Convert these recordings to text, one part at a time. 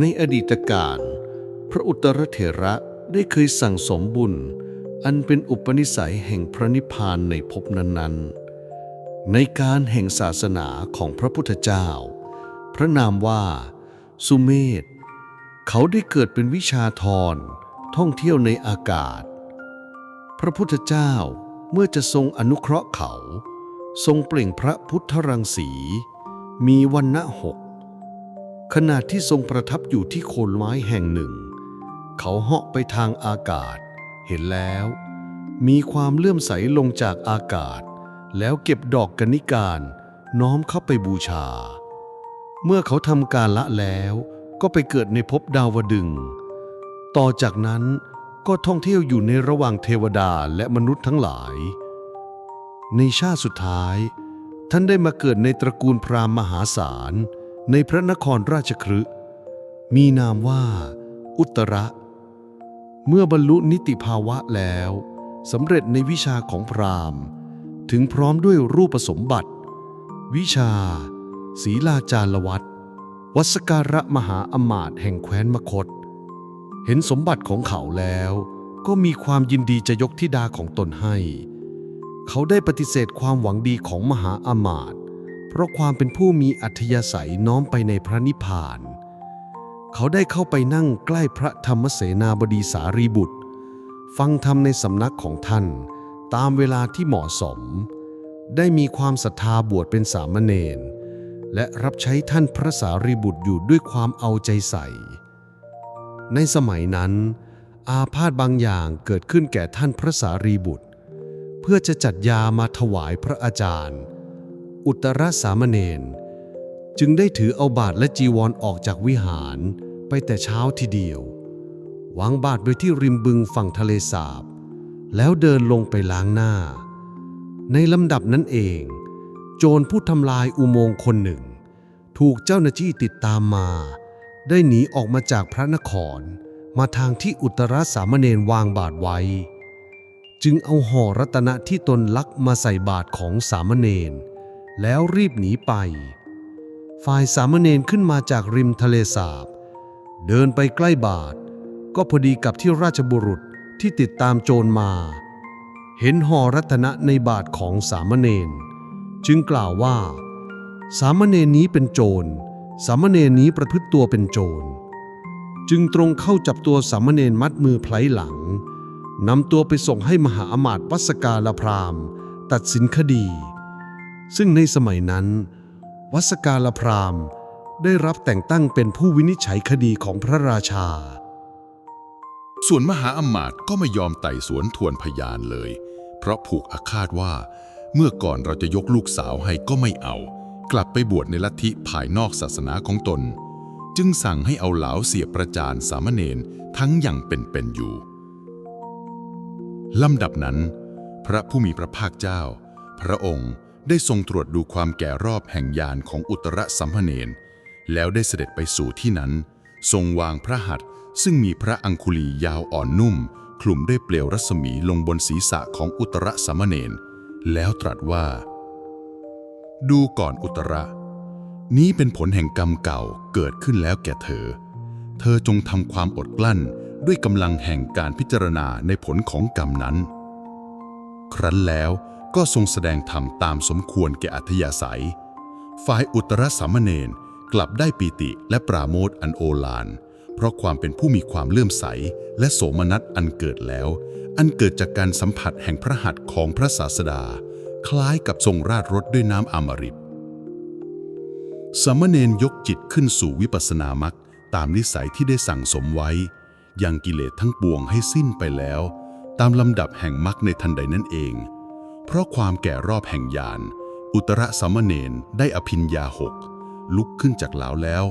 ในอดีตการ พระอุตรเถระได้เคยสั่งสมบุญ อันเป็นอุปนิสัยแห่งพระนิพพานในภพนั้นๆ ในการแห่งศาสนาของพระพุทธเจ้า พระนามว่า สุเมธ เขาได้เกิดเป็นวิชาธรท่องเที่ยวในอากาศ พระพุทธเจ้าเมื่อจะทรงอนุเคราะห์เขา ทรงเปล่งพระพุทธรังสี มีวันณะหกขณะที่ทรงประทับอยู่ที่โคนไม้แห่งหนึ่ง เขาเหาะไปทางอากาศ เห็นแล้ว มีความเลื่อมใสลงจากอากาศ แล้วเก็บดอกกนิการน้อมเข้าไปบูชา เมื่อเขาทำการละแล้ว ก็ไปเกิดในภพดาวดึง ต่อจากนั้น ก็ท่องเที่ยวอยู่ในระหว่างเทวดาและมนุษย์ทั้งหลาย ในชาติสุดท้าย ท่านได้มาเกิดในตระกูลพราหมณ์มหาศาล ในพระนครราชคฤห์มีนามว่า อุตระ เมื่อบรรลุนิติภาวะแล้วสำเร็จในวิชาของพราหมณ์ ถึงพร้อมด้วยรูปสมบัติ วิชา ศีลาจารวัตวัสการะมหาอมาตย์แห่งแคว้นมคต เห็นสมบัติของเขาแล้ว ก็มีความยินดีจะยกธิดาของตนให้ เขาได้ปฏิเสธความหวังดีของมหาอมาตย์เพราะความเป็นผู้มีอัธยาศัยน้อมไปในพระนิพพาน เขาได้เข้าไปนั่งใกล้พระธรรมเสนาบดีสารีบุตร ฟังธรรมในสำนักของท่าน ตามเวลาที่เหมาะสม ได้มีความศรัทธาบวชเป็นสามเณรและรับใช้ท่านพระสารีบุตรอยู่ด้วยความเอาใจใส่ ในสมัยนั้น อาพาธบางอย่างเกิดขึ้นแก่ท่านพระสารีบุตร เพื่อจะจัดยามาถวายพระอาจารย์ อุตรสามเณรจึงได้ถือเอาบาทและจีวรออกจากวิหารไปแต่เช้าทีเดียววางบาทไว้ที่ริมบึงฝั่งทะเลสาบ แล้วเดินลงไปล้างหน้า ในลำดับนั้นเอง โจรผู้ทำลายอุโมงค์คนหนึ่ง ถูกเจ้าหน้าที่ติดตามมา ได้หนีออกมาจากพระนคร มาทางที่อุตรสามเณรวางบาทไว้ จึงเอาห่อรัตนะที่ตนลักมาใส่บาทของสามเณรแล้วรีบหนีไป ฝ่ายสามเณรขึ้นมาจากริมทะเลสาบ เดินไปใกล้บาท ก็พอดีกับที่ราชบุรุษที่ติดตามโจรมา เห็นห่อรัตนะในบาทของสามเณรจึงกล่าวว่า สามเณรนี้เป็นโจร สามเณรนี้ประพฤติตัวเป็นโจร จึงตรงเข้าจับตัวสามเณรมัดมือไพลหลังนำตัวไปส่งให้มหาอมาตย์วัสกาลพราหมตัดสินคดี ซึ่งในสมัยนั้น วัสกาลพราหมได้รับแต่งตั้งเป็นผู้วินิจฉัยคดีของพระราชา ส่วนมหาอมาตย์ก็ไม่ยอมไต่สวนทวนพยานเลย เพราะผูกอาฆาตว่า เมื่อก่อนเราจะยกลูกสาวให้ก็ไม่เอา กลับไปบวชในลัทธิภายนอกศาสนาของตน จึงสั่งให้เอาเหลาเสียบประจานสามเณรทั้งอย่างเป็นๆอยู่ลำดับนั้น พระผู้มีพระภาคเจ้า พระองค์ได้ทรงตรวจดูความแก่รอบแห่งยานของอุตรสัมภเนรแล้วได้เสด็จไปสู่ที่นั้น ทรงวางพระหัตถ์ซึ่งมีพระอังคุลียาวอ่อนนุ่ม คลุมด้วยเปลวรัศมีลงบนศีรษะของอุตรสัมภเนรแล้วตรัสว่า ดูก่อนอุตระ นี้เป็นผลแห่งกรรมเก่าเกิดขึ้นแล้วแก่เธอ เธอจงทำความอดกลั้นด้วยกำลังแห่งการพิจารณาในผลของกรรมนั้น ครั้นแล้วก็ทรงแสดงธรรมตามสมควรแก่อัธยาศัย ฝ่ายอุตรสามเณรกลับได้ปีติและปราโมทอันโอฬารเพราะความเป็นผู้มีความเลื่อมใส และโสมนัสอันเกิดแล้ว อันเกิดจากการสัมผัสแห่งพระหัตถ์ของพระศาสดา คล้ายกับทรงราดรถด้วยน้ำอมฤตสามเณรยกจิตขึ้นสู่วิปัสสนามรรคตามนิสัยที่ได้สั่งสมไว้ ยังกิเลสทั้งปวงให้สิ้นไปแล้ว ตามลำดับแห่งมรรคในทันใดนั่นเอง เพราะความแก่รอบแห่งญาณอุตรสามเณรได้อภิญญาหก ลุกขึ้นจากเหลาแล้ว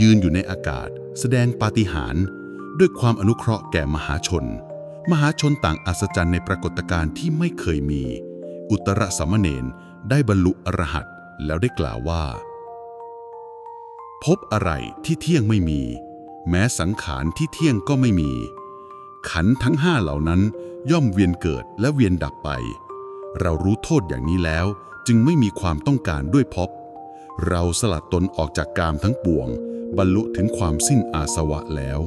ยืนอยู่ในอากาศ แสดงปาฏิหาริย์ด้วยความอนุเคราะห์แก่มหาชน มหาชนต่างอัศจรรย์ในปรากฏการณ์ที่ไม่เคยมี อุตรสามเณรได้บรรลุอรหัตแล้วได้กล่าวว่า พบอะไรที่เที่ยงไม่มี แม้สังขารที่เที่ยงก็ไม่มี ขันทั้งห้าเหล่านั้นย่อมเวียนเกิดและเวียนดับไป เรารู้โทษอย่างนี้แล้วจึงไม่มีความต้องการด้วยพบ เราสลัดตนออกจากกามทั้งปวง บรรลุถึงความสิ้นอาสวะแล้ว